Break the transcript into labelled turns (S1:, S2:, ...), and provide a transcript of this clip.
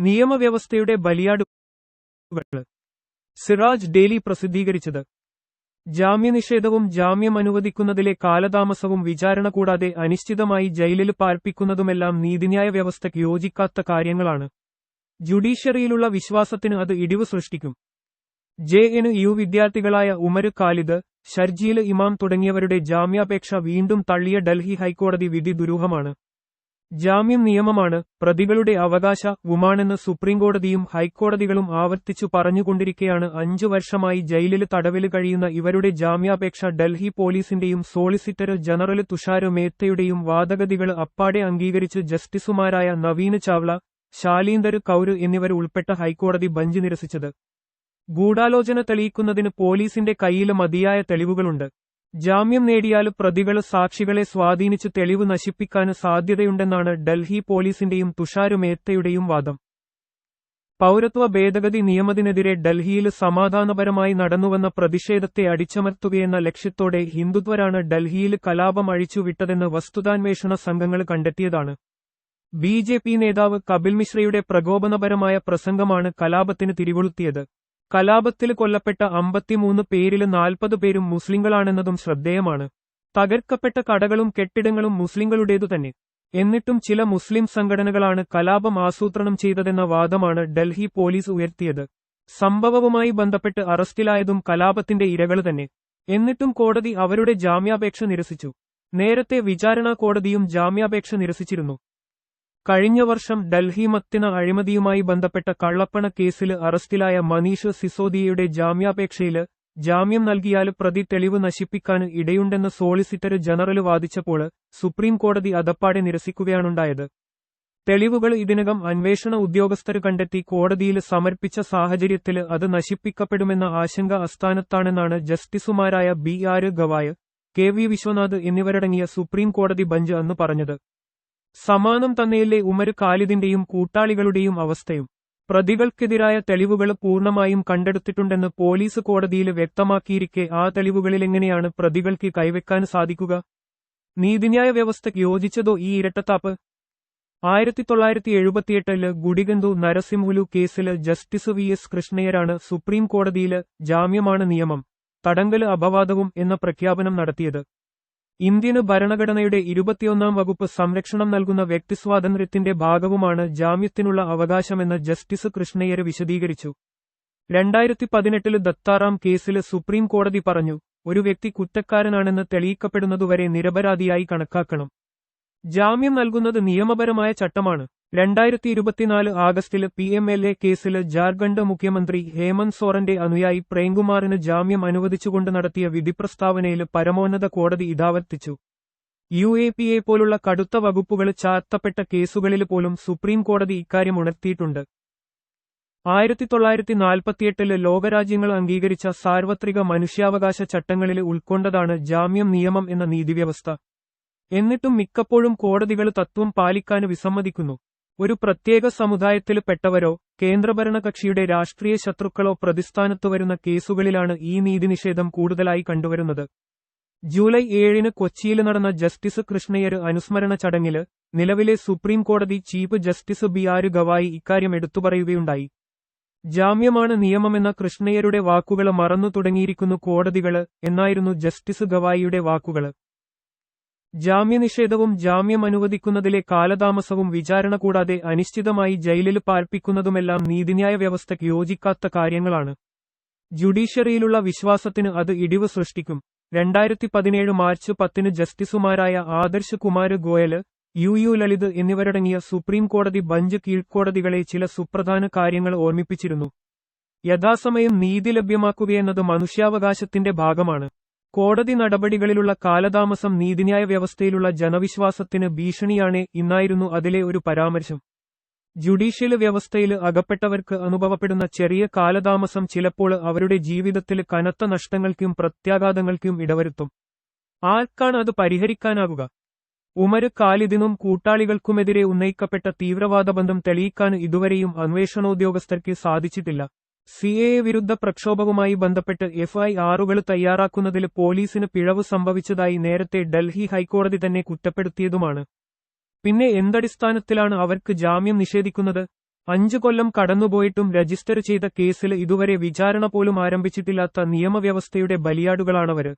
S1: നിയമവ്യവസ്ഥയുടെ ബലിയാടുകൾ Siraj daily പ്രസിദ്ധീകരിച്ചത്. ജാമ്യനിഷേധവും ജാമ്യം അനുവദിക്കുന്നതിലെ കാലതാമസവും വിചാരണ കൂടാതെ അനിശ്ചിതമായി ജയിലിൽ പാർപ്പിക്കുന്നതുമെല്ലാം നീതിന്യായ വ്യവസ്ഥയ്ക്ക് യോജിക്കാത്ത കാര്യങ്ങളാണ്. ജുഡീഷ്യറിയിലുള്ള വിശ്വാസത്തിന് അത് ഇടിവ് സൃഷ്ടിക്കും. ജെ എൻ യു വിദ്യാർത്ഥികളായ ഉമര് ഖാലിദ് ഷർജീൽ ഇമാം തുടങ്ങിയവരുടെ ജാമ്യാപേക്ഷ വീണ്ടും തള്ളിയ ഡൽഹി ഹൈക്കോടതി വിധി ദുരൂഹമാണ്. ജാമ്യം നിയമമാണ്. പ്രതികളുടെ അവകാശ വുമാണെന്ന് സുപ്രീംകോടതിയും ഹൈക്കോടതികളും ആവർത്തിച്ചു പറഞ്ഞുകൊണ്ടിരിക്കെയാണ്. അഞ്ചു വർഷമായി ജയിലിൽ തടവിൽ കഴിയുന്ന ഇവരുടെ ജാമ്യാപേക്ഷ ഡൽഹി പോലീസിന്റെയും സോളിസിറ്റർ ജനറൽ തുഷാര് മേത്തയുടെയും വാദഗതികൾ അപ്പാടെ അംഗീകരിച്ച്. ജസ്റ്റിസുമാരായ നവീന് ചാവ്ല ശാലീന്ദർ കൌര് എന്നിവർ ഉൾപ്പെട്ട ഹൈക്കോടതി ബഞ്ച് നിരസിച്ചത്. ഗൂഢാലോചന തെളിയിക്കുന്നതിന് പോലീസിന്റെ കയ്യിൽ മതിയായ തെളിവുകളുണ്ട്. ജാമ്യം നേടിയാൽ പ്രതികൾ സാക്ഷികളെ സ്വാധീനിച്ച് തെളിവ് നശിപ്പിക്കാൻ സാധ്യതയുണ്ടെന്നാണ് ഡൽഹി പോലീസിന്റെയും തുഷാരു മേത്തയുടെയും വാദം. പൗരത്വ ഭേദഗതി നിയമത്തിനെതിരെ ഡൽഹിയിൽ സമാധാനപരമായി നടന്നുവന്ന പ്രതിഷേധത്തെ അടിച്ചമർത്തുകയെന്ന ലക്ഷ്യത്തോടെ ഹിന്ദുത്വരാണ് ഡൽഹിയിൽ കലാപം അഴിച്ചുവിട്ടതെന്ന് വസ്തുതാന്വേഷണ സംഘങ്ങൾ കണ്ടെത്തിയതാണ്. ബി നേതാവ് കപിൽ മിശ്രയുടെ പ്രകോപനപരമായ പ്രസംഗമാണ് കലാപത്തിന് തിരികൊളുത്തിയത്. കലാപത്തിൽ കൊല്ലപ്പെട്ട അമ്പത്തിമൂന്ന് പേരിൽ നാൽപ്പത് പേരും മുസ്ലിങ്ങളാണെന്നതും ശ്രദ്ധേയമാണ്. തകർക്കപ്പെട്ട കടകളും കെട്ടിടങ്ങളും മുസ്ലിങ്ങളുടേതു തന്നെ എന്നിട്ടും ചില മുസ്ലിം സംഘടനകളാണ് കലാപം ആസൂത്രണം ചെയ്തതെന്ന വാദമാണ് ഡൽഹി പോലീസ് ഉയർത്തിയത്. സംഭവവുമായി ബന്ധപ്പെട്ട് അറസ്റ്റിലായതും കലാപത്തിന്റെ ഇരകൾ തന്നെ. എന്നിട്ടും കോടതി അവരുടെ ജാമ്യാപേക്ഷ നിരസിച്ചു. നേരത്തെ വിചാരണ കോടതിയും ജാമ്യാപേക്ഷ നിരസിച്ചിരുന്നു. കഴിഞ്ഞ വർഷം ഡൽഹി മത്തിന അഴിമതിയുമായി ബന്ധപ്പെട്ട കള്ളപ്പണ കേസിൽ അറസ്റ്റിലായ മനീഷ് സിസോദിയയുടെ ജാമ്യാപേക്ഷയിൽ ജാമ്യം നൽകിയാൽ പ്രതി തെളിവ് നശിപ്പിക്കാൻ ഇടയുണ്ടെന്ന് സോളിസിറ്റർ ജനറൽ വാദിച്ചപ്പോൾ സുപ്രീം കോടതി അതപ്പാടെ നിരസിക്കുകയാണുണ്ടായത്. തെളിവുകൾ ഇതിനകം അന്വേഷണ ഉദ്യോഗസ്ഥർ കണ്ടെത്തി കോടതിയിൽ സമർപ്പിച്ച സാഹചര്യത്തിൽ അത് നശിപ്പിക്കപ്പെടുമെന്ന ആശങ്ക അസ്ഥാനത്താണെന്നാണ് ജസ്റ്റിസുമാരായ B R Gavai K V Vishwanath എന്നിവരടങ്ങിയ സുപ്രീം കോടതി ബഞ്ച് അന്ന് പറഞ്ഞത്. സമാനം തന്നെയല്ലേ ഉമര് കാലിദിന്റെയും കൂട്ടാളികളുടെയും അവസ്ഥയും. പ്രതികൾക്കെതിരായ തെളിവുകൾ പൂർണമായും കണ്ടെടുത്തിട്ടുണ്ടെന്ന് പോലീസ് കോടതിയിൽ വ്യക്തമാക്കിയിരിക്കെ ആ തെളിവുകളിലെങ്ങനെയാണ് പ്രതികൾക്ക് കൈവെക്കാൻ സാധിക്കുക? നീതിന്യായ വ്യവസ്ഥയ്ക്ക് യോജിച്ചതോ ഈ ഇരട്ടത്താപ്പ്? ആയിരത്തി തൊള്ളായിരത്തി എഴുപത്തിയെട്ടിൽ ഗുഡിഗന്ധു നരസിംഹുലു കേസിൽ ജസ്റ്റിസ് വി എസ് കൃഷ്ണയ്യരാണ് സുപ്രീം കോടതിയിൽ ജാമ്യമാണ് നിയമം തടങ്കൽ അപവാദവും എന്ന പ്രഖ്യാപനം നടത്തിയത്. ഇന്ത്യന് ഭരണഘടനയുടെ ഇരുപത്തിയൊന്നാം വകുപ്പ് സംരക്ഷണം നൽകുന്ന വ്യക്തിസ്വാതന്ത്ര്യത്തിന്റെ ഭാഗവുമാണ് ജാമ്യത്തിനുള്ള അവകാശമെന്ന് ജസ്റ്റിസ് കൃഷ്ണയ്യര് വിശദീകരിച്ചു. രണ്ടായിരത്തി പതിനെട്ടിൽ ദത്താറാം കേസിൽ സുപ്രീം കോടതി പറഞ്ഞു ഒരു വ്യക്തി കുറ്റക്കാരനാണെന്ന് തെളിയിക്കപ്പെടുന്നതുവരെ നിരപരാധിയായി കണക്കാക്കണം. ജാമ്യം നൽകുന്നത് നിയമപരമായ ചട്ടമാണ്. രണ്ടായിരത്തി ഇരുപത്തിനാല് ആഗസ്റ്റിൽ പി എം എൽ എ കേസിൽ ജാർഖണ്ഡ് മുഖ്യമന്ത്രി ഹേമന്ത് സോറന്റെ അനുയായി പ്രേംകുമാറിന് ജാമ്യം അനുവദിച്ചുകൊണ്ട് നടത്തിയ വിധിപ്രസ്താവനയിൽ പരമോന്നത കോടതി ഇതാവർത്തിച്ചു. യു എ പി എ പോലുള്ള കടുത്ത വകുപ്പുകൾ ചാർത്തപ്പെട്ട കേസുകളിൽ പോലും സുപ്രീം കോടതി ഇക്കാര്യം ഉണർത്തിയിട്ടുണ്ട്. ആയിരത്തി തൊള്ളായിരത്തി നാൽപ്പത്തിയെട്ടിൽ ലോകരാജ്യങ്ങൾ അംഗീകരിച്ച സാർവത്രിക മനുഷ്യാവകാശ ചട്ടങ്ങളിൽ ഉൾക്കൊണ്ടതാണ് ജാമ്യം നിയമം എന്ന നീതിവ്യവസ്ഥ. എന്നിട്ടും മിക്കപ്പോഴും കോടതികൾ തത്വം പാലിക്കാൻ വിസമ്മതിക്കുന്നു. ഒരു പ്രത്യേക സമുദായത്തിൽ പെട്ടവരോ കേന്ദ്രഭരണ കക്ഷിയുടെ രാഷ്ട്രീയ ശത്രുക്കളോ പ്രതിസ്ഥാനത്തു വരുന്ന കേസുകളിലാണ് ഈ നീതിനിഷേധം കൂടുതലായി കണ്ടുവരുന്നത്. ജൂലൈ ഏഴിന് കൊച്ചിയിൽ നടന്ന ജസ്റ്റിസ് കൃഷ്ണയ്യർ അനുസ്മരണ ചടങ്ങിൽ നിലവിലെ സുപ്രീം കോടതി ചീഫ് ജസ്റ്റിസ് ബി ആര് ഗവായി ഇക്കാര്യം എടുത്തുപറയുകയുണ്ടായി. ജാമ്യമാണ് നിയമമെന്ന കൃഷ്ണയ്യരുടെ വാക്കുകൾ മറന്നു തുടങ്ങിയിരിക്കുന്നു കോടതികൾ എന്നായിരുന്നു ജസ്റ്റിസ് ഗവായിയുടെ വാക്കുകൾ. ജാമ്യനിഷേധവും ജാമ്യം അനുവദിക്കുന്നതിലെ കാലതാമസവും വിചാരണ കൂടാതെ അനിശ്ചിതമായി ജയിലിൽ പാർപ്പിക്കുന്നതുമെല്ലാം നീതിന്യായ വ്യവസ്ഥയ്ക്ക് യോജിക്കാത്ത കാര്യങ്ങളാണ്. ജുഡീഷ്യറിയിലുള്ള വിശ്വാസത്തിന് അത് ഇടിവ് സൃഷ്ടിക്കും. രണ്ടായിരത്തി പതിനേഴ് മാർച്ച് പത്തിന് ജസ്റ്റിസുമാരായ ആദർശ് കുമാര് ഗോയൽ യു യു ലളിത് എന്നിവരടങ്ങിയ സുപ്രീം കോടതി ബഞ്ച് കീഴ്ക്കോടതികളെ ചില സുപ്രധാന കാര്യങ്ങൾ ഓർമ്മിപ്പിച്ചിരുന്നു. യഥാസമയം നീതി ലഭ്യമാക്കുകയെന്നത് മനുഷ്യാവകാശത്തിന്റെ ഭാഗമാണ്. കോടതി നടപടികളിലുള്ള കാലതാമസം നീതിന്യായ വ്യവസ്ഥയിലുള്ള ജനവിശ്വാസത്തിന് ഭീഷണിയാണ് ഇന്നായിരുന്നു അതിലെ ഒരു പരാമർശം. ജുഡീഷ്യൽ വ്യവസ്ഥയിൽ അകപ്പെട്ടവർക്ക് അനുഭവപ്പെടുന്ന ചെറിയ കാലതാമസം ചിലപ്പോൾ അവരുടെ ജീവിതത്തിൽ കനത്ത നഷ്ടങ്ങൾക്കും പ്രത്യാഘാതങ്ങൾക്കും ഇടവരുത്തും. ആർക്കാണ് അത് പരിഹരിക്കാനാകുക ഉമര് കാലിദിനും കൂട്ടാളികൾക്കുമെതിരെ ഉന്നയിക്കപ്പെട്ട തീവ്രവാദ ബന്ധം തെളിയിക്കാൻ ഇതുവരെയും അന്വേഷണോദ്യോഗസ്ഥർക്ക് സാധിച്ചിട്ടില്ല. സി എ വിരുദ്ധ പ്രക്ഷോഭവുമായി ബന്ധപ്പെട്ട് എഫ് ഐ ആറുകൾ തയ്യാറാക്കുന്നതിൽ പോലീസിന് പിഴവ് സംഭവിച്ചതായി നേരത്തെ ഡൽഹി ഹൈക്കോടതി തന്നെ കുറ്റപ്പെടുത്തിയതുമാണ്. പിന്നെ എന്തടിസ്ഥാനത്തിലാണ് അവർക്ക് ജാമ്യം നിഷേധിക്കുന്നത്? അഞ്ചു കൊല്ലം കടന്നുപോയിട്ടും രജിസ്റ്റർ ചെയ്ത കേസിൽ ഇതുവരെ വിചാരണ പോലും ആരംഭിച്ചിട്ടില്ലാത്ത നിയമവ്യവസ്ഥയുടെ ബലിയാടുകളാണവര്.